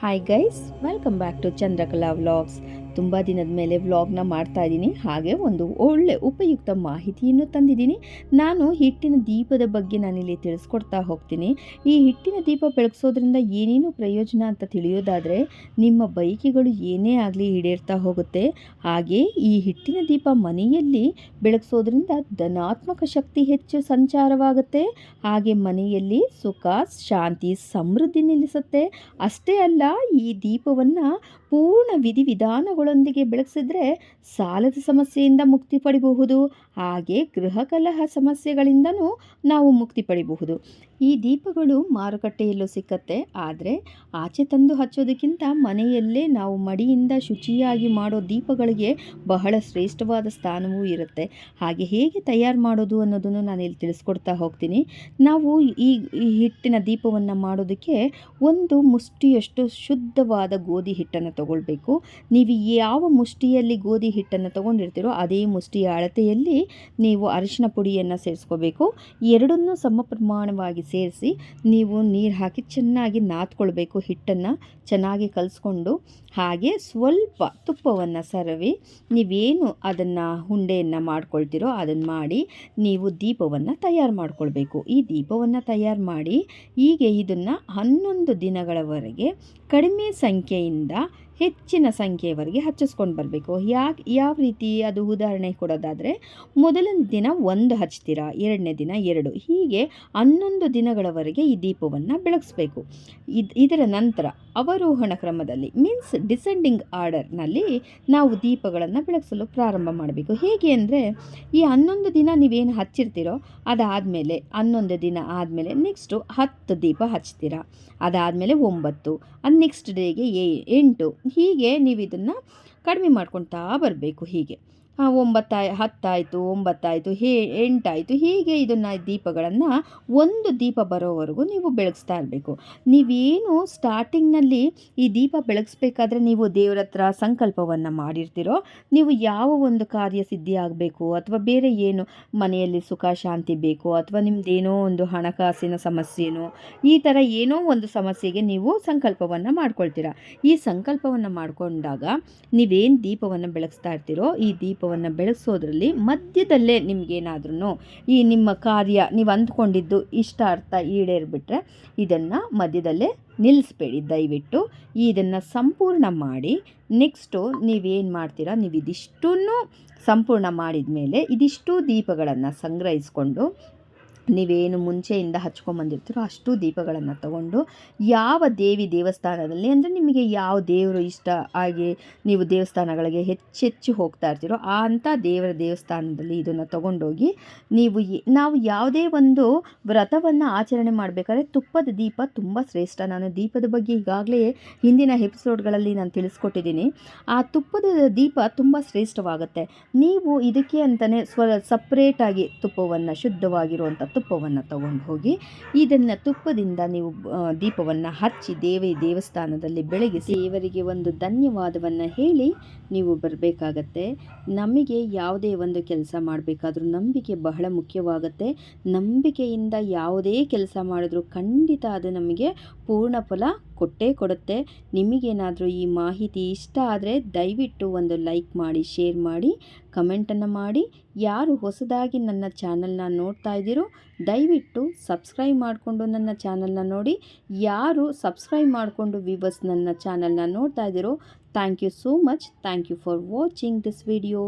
hi guys welcome back to Chandrakala vlogs ತುಂಬ ದಿನದ ಮೇಲೆ ವ್ಲಾಗ್ನ ಮಾಡ್ತಾ ಇದ್ದೀನಿ. ಹಾಗೆ ಒಂದು ಒಳ್ಳೆ ಉಪಯುಕ್ತ ಮಾಹಿತಿಯನ್ನು ತಂದಿದ್ದೀನಿ. ನಾನು ಹಿಟ್ಟಿನ ದೀಪದ ಬಗ್ಗೆ ನಾನಿಲ್ಲಿ ತಿಳಿಸ್ಕೊಡ್ತಾ ಹೋಗ್ತೀನಿ. ಈ ಹಿಟ್ಟಿನ ದೀಪ ಬೆಳಗಿಸೋದ್ರಿಂದ ಏನೇನು ಪ್ರಯೋಜನ ಅಂತ ತಿಳಿಯೋದಾದರೆ, ನಿಮ್ಮ ಬೈಕಿಗಳು ಏನೇ ಆಗಲಿ ಈಡೇರ್ತಾ ಹೋಗುತ್ತೆ. ಹಾಗೆ ಈ ಹಿಟ್ಟಿನ ದೀಪ ಮನೆಯಲ್ಲಿ ಬೆಳಗಿಸೋದ್ರಿಂದ ಧನಾತ್ಮಕ ಶಕ್ತಿ ಹೆಚ್ಚು ಸಂಚಾರವಾಗುತ್ತೆ. ಹಾಗೆ ಮನೆಯಲ್ಲಿ ಸುಖ, ಶಾಂತಿ, ಸಮೃದ್ಧಿ ನಿಲ್ಲಿಸುತ್ತೆ. ಅಷ್ಟೇ ಅಲ್ಲ, ಈ ದೀಪವನ್ನು ಪೂರ್ಣ ವಿಧಿವಿಧಾನಗಳೊಂದಿಗೆ ಬೆಳೆಸಿದ್ರೆ ಸಾಲದ ಸಮಸ್ಯೆಯಿಂದ ಮುಕ್ತಿ ಪಡಿಬಹುದು, ಹಾಗೆ ಗೃಹ ಕಲಹ ಸಮಸ್ಯೆಗಳಿಂದನೂ ನಾವು ಮುಕ್ತಿ ಪಡಿಬಹುದು. ಈ ದೀಪಗಳು ಮಾರುಕಟ್ಟೆಯಲ್ಲೂ ಸಿಕ್ಕತ್ತೆ, ಆದರೆ ಆಚೆ ತಂದು ಹಚ್ಚೋದಕ್ಕಿಂತ ಮನೆಯಲ್ಲೇ ನಾವು ಮಡಿಯಿಂದ ಶುಚಿಯಾಗಿ ಮಾಡೋ ದೀಪಗಳಿಗೆ ಬಹಳ ಶ್ರೇಷ್ಠವಾದ ಸ್ಥಾನವೂ ಇರುತ್ತೆ. ಹಾಗೆ ಹೇಗೆ ತಯಾರು ಮಾಡೋದು ಅನ್ನೋದನ್ನು ನಾನು ಇಲ್ಲಿ ತಿಳಿಸ್ಕೊಡ್ತಾ ಹೋಗ್ತೀನಿ. ನಾವು ಈ ಹಿಟ್ಟಿನ ದೀಪವನ್ನು ಮಾಡೋದಕ್ಕೆ ಒಂದು ಮುಷ್ಟಿಯಷ್ಟು ಶುದ್ಧವಾದ ಗೋಧಿ ಹಿಟ್ಟನ್ನು ತಗೊಳ್ಬೇಕು. ನೀವು ಯಾವ ಮುಷ್ಟಿಯಲ್ಲಿ ಗೋಧಿ ಹಿಟ್ಟನ್ನು ತಗೊಂಡಿರ್ತೀರೋ ಅದೇ ಮುಷ್ಟಿಯ ಅಳತೆಯಲ್ಲಿ ನೀವು ಅರಿಶಿನ ಪುಡಿಯನ್ನು ಸೇರಿಸ್ಕೋಬೇಕು. ಎರಡನ್ನೂ ಸಮ ಪ್ರಮಾಣವಾಗಿ ಸೇರಿಸಿ ನೀವು ನೀರು ಹಾಕಿ ಚೆನ್ನಾಗಿ ನಾದ್ಕೊಳ್ಬೇಕು ಹಿಟ್ಟನ್ನು ಚೆನ್ನಾಗಿ ಕಲಿಸ್ಕೊಂಡು. ಹಾಗೆ ಸ್ವಲ್ಪ ತುಪ್ಪವನ್ನು ಸರವಿ ನೀವೇನು ಅದನ್ನು ಹುಂಡೆಯನ್ನು ಮಾಡ್ಕೊಳ್ತೀರೋ ಅದನ್ನು ಮಾಡಿ ನೀವು ದೀಪವನ್ನು ತಯಾರು ಮಾಡ್ಕೊಳ್ಬೇಕು. ಈ ದೀಪವನ್ನು ತಯಾರು ಮಾಡಿ ಹೀಗೆ ಇದನ್ನು ಹನ್ನೊಂದು ದಿನಗಳವರೆಗೆ ಕಡಿಮೆ ಸಂಖ್ಯೆಯಿಂದ ಹೆಚ್ಚಿನ ಸಂಖ್ಯೆಯವರೆಗೆ ಹಚ್ಚಿಸ್ಕೊಂಡು ಬರಬೇಕು. ಯಾಕೆ, ಯಾವ ರೀತಿ ಅದು ಉದಾಹರಣೆ ಕೊಡೋದಾದರೆ, ಮೊದಲನೇ ದಿನ ಒಂದು ಹಚ್ತೀರಾ, ಎರಡನೇ ದಿನ ಎರಡು. ಹೀಗೆ ಹನ್ನೊಂದು ದಿನಗಳವರೆಗೆ ಈ ದೀಪವನ್ನು ಬೆಳಗಿಸ್ಬೇಕು. ಇದು, ಇದರ ನಂತರ ಅವರೋಹಣ ಕ್ರಮದಲ್ಲಿ, ಮೀನ್ಸ್ ಡಿಸೆಂಡಿಂಗ್ ಆರ್ಡರ್ನಲ್ಲಿ ನಾವು ದೀಪಗಳನ್ನು ಬೆಳಗಿಸಲು ಪ್ರಾರಂಭ ಮಾಡಬೇಕು. ಹೇಗೆ ಅಂದರೆ, ಈ ಹನ್ನೊಂದು ದಿನ ನೀವೇನು ಹಚ್ಚಿರ್ತೀರೋ, ಅದಾದಮೇಲೆ ಹನ್ನೊಂದು ದಿನ ಆದಮೇಲೆ ನೆಕ್ಸ್ಟು ಹತ್ತು ದೀಪ ಹಚ್ತೀರಾ. ಅದಾದಮೇಲೆ ಒಂಬತ್ತು, ಅದು ನೆಕ್ಸ್ಟ್ ಡೇಗೆ ಎಂಟು ಹೀಗೆ ನೀವು ಇದನ್ನು ಕಡಿಮೆ ಮಾಡ್ಕೊಳ್ತಾ ಬರಬೇಕು ಹೀಗೆ. ಒಂಬತ್ತಾಯ್, ಹತ್ತಾಯಿತು, ಒಂಬತ್ತಾಯಿತು, ಹೇ, ಎಂಟಾಯಿತು, ಹೀಗೆ ಇದನ್ನು ದೀಪಗಳನ್ನು ಒಂದು ದೀಪ ಬರೋವರೆಗೂ ನೀವು ಬೆಳಗಿಸ್ತಾ ಇರಬೇಕು. ನೀವೇನು ಸ್ಟಾರ್ಟಿಂಗ್ನಲ್ಲಿ ಈ ದೀಪ ಬೆಳಗಿಸ್ಬೇಕಾದ್ರೆ ನೀವು ದೇವರ ಹತ್ರ ಸಂಕಲ್ಪವನ್ನು ಮಾಡಿರ್ತೀರೋ, ನೀವು ಯಾವ ಒಂದು ಕಾರ್ಯ ಸಿದ್ಧಿ ಆಗಬೇಕು, ಅಥವಾ ಬೇರೆ ಏನು ಮನೆಯಲ್ಲಿ ಸುಖ, ಶಾಂತಿ ಬೇಕು, ಅಥವಾ ನಿಮ್ಮದೇನೋ ಒಂದು ಹಣಕಾಸಿನ ಸಮಸ್ಯೆನೋ ಈ ಥರ ಏನೋ ಒಂದು ಸಮಸ್ಯೆಗೆ ನೀವು ಸಂಕಲ್ಪವನ್ನು ಮಾಡ್ಕೊಳ್ತೀರಾ. ಈ ಸಂಕಲ್ಪವನ್ನು ಮಾಡಿಕೊಂಡಾಗ ನೀವೇನು ದೀಪವನ್ನು ಬೆಳಗಿಸ್ತಾ ಇರ್ತೀರೋ, ಈ ದೀಪವನ್ನು ಬೆಳೆಸೋದ್ರಲ್ಲಿ ಮಧ್ಯದಲ್ಲೇ ನಿಮಗೇನಾದ್ರೂ ಈ ನಿಮ್ಮ ಕಾರ್ಯ ನೀವು ಅಂದ್ಕೊಂಡಿದ್ದು ಇಷ್ಟ ಅರ್ಥ ಈಡೇರಿಬಿಟ್ರೆ ಇದನ್ನು ಮಧ್ಯದಲ್ಲೇ ನಿಲ್ಲಿಸ್ಬೇಡಿ ದಯವಿಟ್ಟು ಇದನ್ನು ಸಂಪೂರ್ಣ ಮಾಡಿ ನೆಕ್ಸ್ಟು ನೀವೇನು ಮಾಡ್ತೀರಾ ನೀವು ಇದಿಷ್ಟನ್ನು ಸಂಪೂರ್ಣ ಮಾಡಿದ ಮೇಲೆ ಇದಿಷ್ಟು ದೀಪಗಳನ್ನು ಸಂಗ್ರಹಿಸ್ಕೊಂಡು ನೀವೇನು ಮುಂಚೆಯಿಂದ ಹಚ್ಕೊಂಬಂದಿರ್ತೀರೋ ಅಷ್ಟು ದೀಪಗಳನ್ನು ತಗೊಂಡು ಯಾವ ದೇವಿ ದೇವಸ್ಥಾನದಲ್ಲಿ, ಅಂದರೆ ನಿಮಗೆ ಯಾವ ದೇವರು ಇಷ್ಟ ಆಗಿ ನೀವು ದೇವಸ್ಥಾನಗಳಿಗೆ ಹೆಚ್ಚೆಚ್ಚು ಹೋಗ್ತಾ ಇರ್ತೀರೋ ಆ ಅಂಥ ದೇವರ ದೇವಸ್ಥಾನದಲ್ಲಿ ಇದನ್ನು ತಗೊಂಡೋಗಿ ನೀವು ನಾವು ಯಾವುದೇ ಒಂದು ವ್ರತವನ್ನು ಆಚರಣೆ ಮಾಡಬೇಕಾದ್ರೆ ತುಪ್ಪದ ದೀಪ ತುಂಬ ಶ್ರೇಷ್ಠ. ನಾನು ದೀಪದ ಬಗ್ಗೆ ಈಗಾಗಲೇ ಹಿಂದಿನ ಎಪಿಸೋಡ್ಗಳಲ್ಲಿ ನಾನು ತಿಳಿಸ್ಕೊಟ್ಟಿದ್ದೀನಿ. ಆ ತುಪ್ಪದ ದೀಪ ತುಂಬ ಶ್ರೇಷ್ಠವಾಗುತ್ತೆ. ನೀವು ಇದಕ್ಕೆ ಅಂತಲೇ ಸ್ವ ಸಪ್ರೇಟಾಗಿ ತುಪ್ಪವನ್ನು ಶುದ್ಧವಾಗಿರುವಂಥ ತುಪ್ಪವನ್ನು ತಗೊಂಡು ಹೋಗಿ, ಇದನ್ನು ತುಪ್ಪದಿಂದ ನೀವು ದೀಪವನ್ನು ಹಚ್ಚಿ ದೇವಿ ದೇವಸ್ಥಾನದಲ್ಲಿ ಬೆಳಗಿಸಿ ಇವರಿಗೆ ಒಂದು ಧನ್ಯವಾದವನ್ನು ಹೇಳಿ ನೀವು ಬರಬೇಕಾಗತ್ತೆ. ನಮಗೆ ಯಾವುದೇ ಒಂದು ಕೆಲಸ ಮಾಡಬೇಕಾದ್ರೂ ನಂಬಿಕೆ ಬಹಳ ಮುಖ್ಯವಾಗುತ್ತೆ. ನಂಬಿಕೆಯಿಂದ ಯಾವುದೇ ಕೆಲಸ ಮಾಡಿದ್ರೂ ಖಂಡಿತ ಅದು ನಮಗೆ ಪೂರ್ಣ ಫಲ ಕೊಟ್ಟೇ ಕೊಡುತ್ತೆ. ನಿಮಗೇನಾದರೂ ಈ ಮಾಹಿತಿ ಇಷ್ಟ ಆದರೆ ದಯವಿಟ್ಟು ಒಂದು ಲೈಕ್ ಮಾಡಿ, ಶೇರ್ ಮಾಡಿ, ಕಮೆಂಟನ್ನು ಮಾಡಿ. ಯಾರು ಹೊಸದಾಗಿ ನನ್ನ ಚಾನಲ್ನ ನೋಡ್ತಾ ಇದ್ದೀರೋ ದಯವಿಟ್ಟು ಸಬ್ಸ್ಕ್ರೈಬ್ ಮಾಡಿಕೊಂಡು ನನ್ನ ಚಾನಲ್ನ ನೋಡಿ. ಯಾರು ಸಬ್ಸ್ಕ್ರೈಬ್ ಮಾಡಿಕೊಂಡು ವಿವರ್ಸ್ ನನ್ನ ಚಾನಲ್ನ ನೋಡ್ತಾ ಇದ್ದೀರೋ thank you so much thank you for watching this video